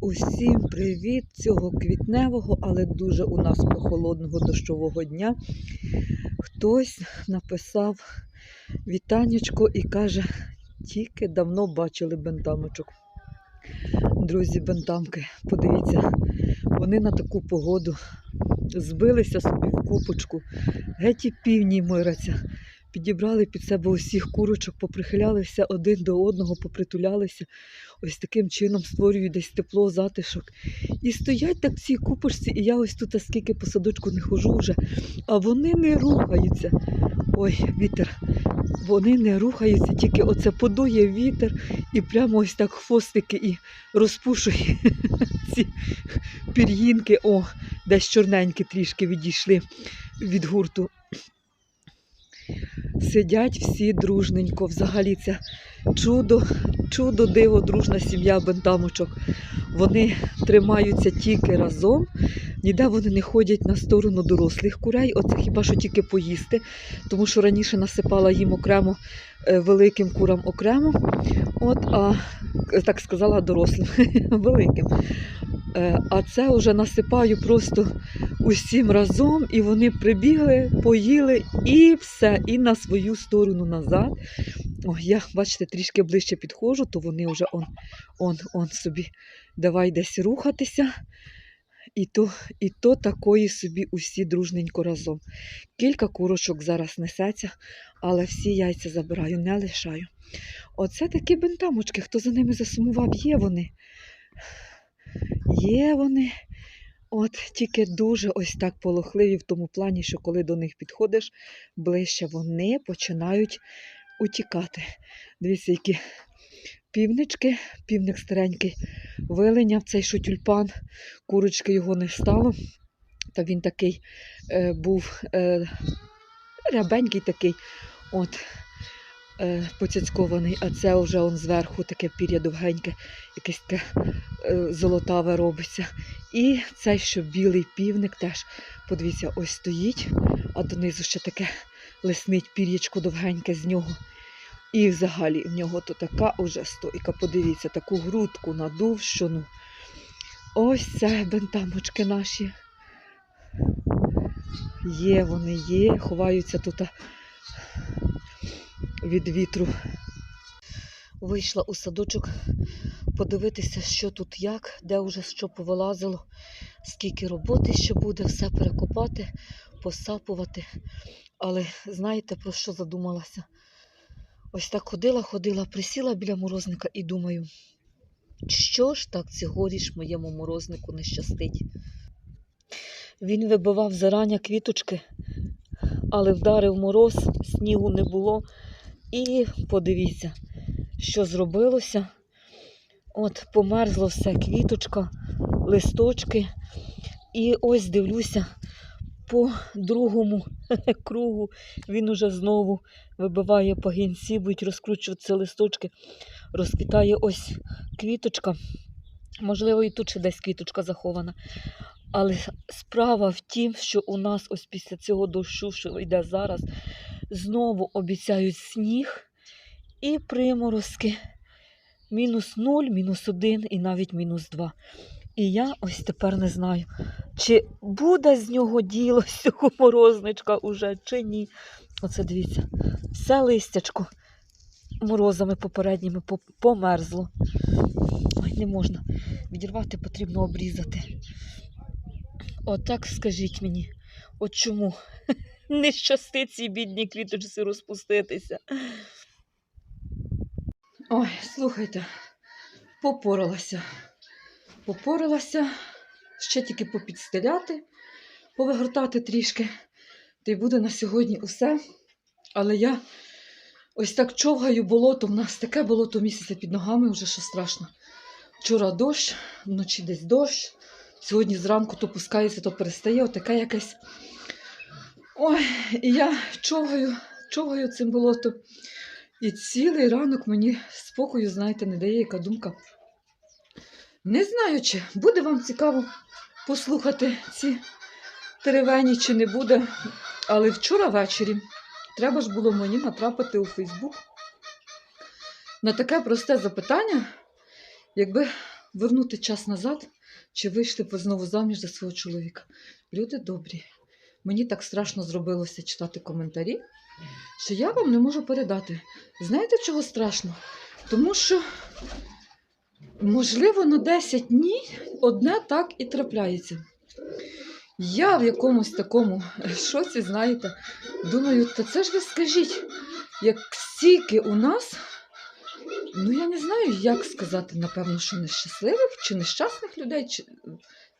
Усім привіт цього квітневого, але дуже у нас прохолодного дощового дня. Хтось написав вітанечко і каже, тільки давно бачили бентамочок. Друзі, бентамки, подивіться, вони на таку погоду збилися собі в купочку, геть і півні мираться. Підібрали під себе усіх курочок, поприхилялися один до одного, попритулялися. Ось таким чином створюють десь тепло, затишок. І стоять так в цій купочці, і я ось тут а скільки по садочку не хожу вже, а вони не рухаються. Ой, вітер. Вони не рухаються, тільки оце подує вітер і прямо ось так хвостики і розпушує ці пір'їнки. О, десь чорненькі трішки відійшли від гурту. Сидять всі дружненько. Взагалі це чудо, чудо, диво, дружна сім'я бентамочок. Вони тримаються тільки разом, ніде вони не ходять на сторону дорослих курей. Оце хіба що тільки поїсти, тому що раніше насипала їм окремо е, великим курам окремо. От, а так сказала дорослим великим. Е, А це вже насипаю просто усім разом, і вони прибігли, поїли і все, і на свою сторону назад. О, я, бачите, трішки ближче підходжу, то вони вже он, он, он собі давай десь рухатися. І то, і то такої собі усі дружненько разом. Кілька курочок зараз несеться, але всі яйця забираю, не лишаю. Оце такі бентамочки, хто за ними засумував, є вони. Є вони. От тільки дуже ось так полохливі в тому плані, що коли до них підходиш ближче, вони починають утікати. Дивіться, які півнички, півник старенький вилиняв цей що тюльпан, курочки його не стало. Та він такий е, був е, рябенький такий, от, е, поцяцькований, а це вже он зверху таке пір'я довгеньке, якесь таке е, золотаве робиться. І цей, що білий півник теж, подивіться, ось стоїть, а донизу ще таке лиснить пір'ячко довгеньке з нього. І взагалі в нього то така уже стойка. Подивіться, таку грудку надув, що ну. Ось це бентамочки наші. Є вони, є, ховаються тут від вітру. Вийшла у садочок подивитися, що тут як, де вже що повилазило, скільки роботи ще буде, все перекопати, посапувати. Але знаєте, про що задумалася? Ось так ходила, ходила, присіла біля морозника і думаю, що ж так цьогоріч моєму морознику не щастить. Він вибивав зарання квіточки, але вдарив мороз, снігу не було. І подивіться, що зробилося. От померзло все, квіточка, листочки. І ось дивлюся, по другому кругу він уже знову вибиває пагінці, будуть розкручуватися листочки, розквітає ось квіточка. Можливо, і тут ще десь квіточка захована. Але справа в тім, що у нас ось після цього дощу, що йде зараз, знову обіцяють сніг і приморозки. Мінус 0, мінус 1 і навіть мінус 2. І я ось тепер не знаю, чи буде з нього діло з цього морозничка уже, чи ні. Оце дивіться, все листячко морозами попередніми померзло. Ой, не можна. Відірвати потрібно обрізати. Отак скажіть мені, от чому не щастить цій бідній квіточці розпуститися. Ой, слухайте, попоралася. Попоралася, ще тільки попідстеляти, повигортати трішки. Та й буде на сьогодні усе. Але я ось так човгаю болото. У нас таке болото місяця під ногами, вже що страшно. Вчора дощ, вночі десь дощ. Сьогодні зранку то пускається, то перестає, отаке якесь. Ой, і я човгаю, човгаю цим болотом. І цілий ранок мені спокою, знаєте, не дає яка думка. Не знаю, чи буде вам цікаво послухати ці теревені, чи не буде. Але вчора ввечері треба ж було мені натрапити у Фейсбук на таке просте запитання, якби вернути час назад, чи вийшли б ви знову заміж за свого чоловіка. Люди добрі. Мені так страшно зробилося читати коментарі, що я вам не можу передати. Знаєте, чого страшно? Тому що, можливо, на 10 днів одне так і трапляється. Я в якомусь такому шоці, знаєте, думаю, та це ж ви скажіть, як стільки у нас, ну я не знаю, як сказати, напевно, що нещасливих чи нещасних людей, чи,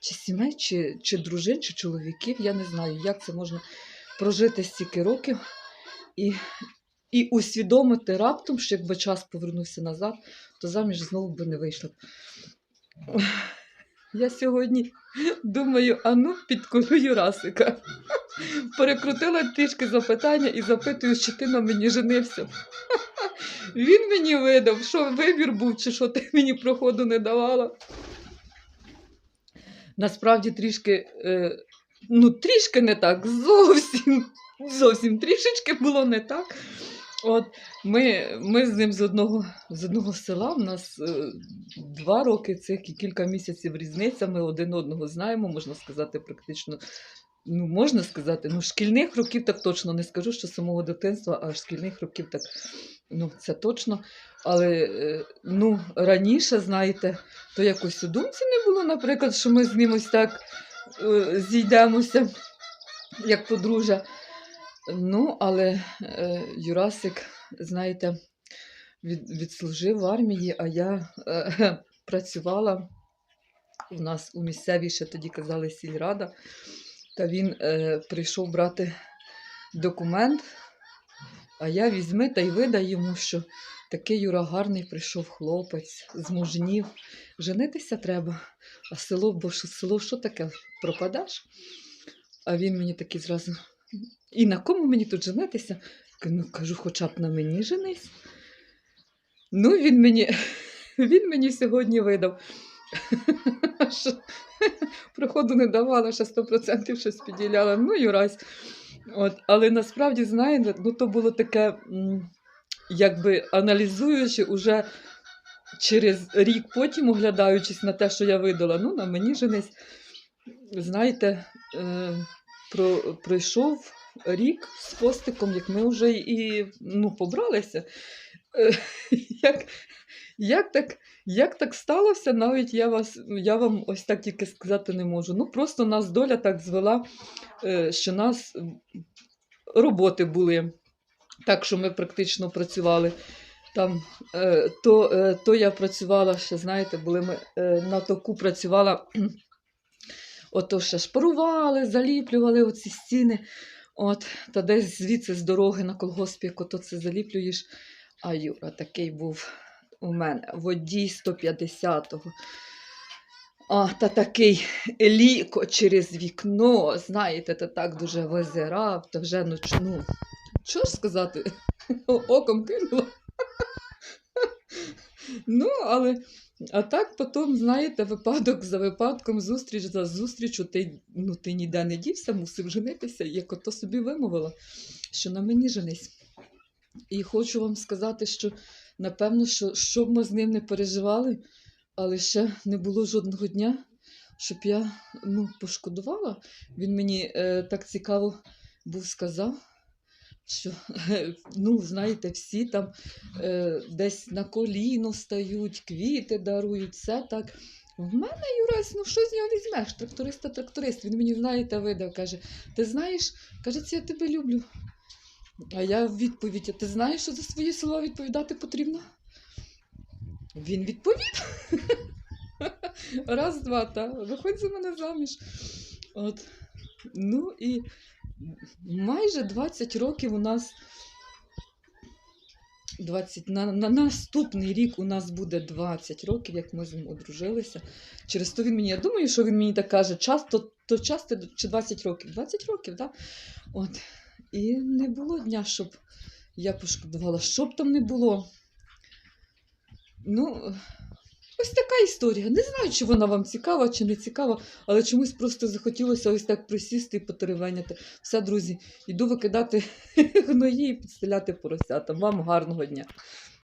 чи сімей, чи, чи дружин, чи чоловіків. Я не знаю, як це можна прожити стільки років і, і усвідомити раптом, що якби час повернувся назад, то заміж знову би не вийшла. Я сьогодні думаю, а ну підколю Юрасика. Перекрутила трішки запитання і запитую, чи ти на мені женився. Він мені видав, що вибір був, чи що ти мені проходу не давала. Насправді трішки, е, ну, трішки не так, зовсім, зовсім трішечки було не так. От ми, ми з ним з одного, з одного села. У нас е, два роки цих і кілька місяців різниця. Ми один одного знаємо, можна сказати, практично. Ну, можна сказати, ну, шкільних років так точно не скажу, що самого дитинства, а шкільних років так, ну, це точно. Але е, ну, раніше, знаєте, то якось у думці не було, наприклад, що ми з ним ось так е, зійдемося, як подружжя. Ну, але е, Юрасик, знаєте, від, відслужив в армії, а я е, працювала у нас у місцевій, ще тоді казали сільрада, та він е, прийшов брати документ, а я візьми та й видай йому, що такий Юра гарний прийшов хлопець, змужнів. Женитися треба, а село, бо що село що таке? Пропадеш? А він мені такий зразу. І на кому мені тут женитися? Ну, кажу, хоча б на мені женись. Ну, він мені, він мені сьогодні видав. Проходу не давала, ще 100% щось підділяла. Ну, Юрась. От, але насправді, знаєте, ну, то було таке, якби аналізуючи уже через рік потім, оглядаючись на те, що я видала, ну, на мені женись. Знаєте, е, про, пройшов рік з постиком, як ми вже і ну, побралися. Е, Як, як, так, як так сталося, навіть я, вас, я вам ось так тільки сказати не можу. Ну, просто нас доля так звела, е, що нас роботи були, так що ми практично працювали. Там, е, то, е, то я працювала ще, знаєте, були ми на току працювала, ото ще шпарували, заліплювали оці стіни. От, та десь звідси з дороги на колгоспі, ото це заліплюєш. А Юра такий був у мене водій 150-го. А, та такий ліко через вікно, знаєте, та так дуже визирав, та вже ну, ч- ну що ж сказати, оком кинуло. Ну, але а так потім, знаєте, випадок за випадком, зустріч за зустрічю, ти, ну, ти ніде не дівся, мусив женитися, як ото собі вимовила, що на мені женись. І хочу вам сказати, що напевно, що, що б ми з ним не переживали, але ще не було жодного дня, щоб я ну, пошкодувала. Він мені е, так цікаво був сказав, що ну, знаєте, всі там е, десь на коліно стають, квіти дарують, все так. В мене Юрась, ну що з нього візьмеш? Тракториста, тракторист. Він мені, знаєте, видав, каже: Ти знаєш, каже, це я тебе люблю. А я в відповідь: а ти знаєш, що за свої слова відповідати потрібно? Він відповів. Раз, два, та виходь за мене заміж. От. Ну і майже 20 років у нас. 20, на, на наступний рік у нас буде 20 років, як ми з ним одружилися. Через то він мені, я думаю, що він мені так каже, часто, то часто чи 20 років? 20 років, так? Да? От. І не було дня, щоб я пошкодувала, що б там не було. Ну, ось така історія. Не знаю, чи вона вам цікава, чи не цікава, але чомусь просто захотілося ось так присісти і потеревеняти. Все, друзі, йду викидати гної і підстеляти поросята. Вам гарного дня.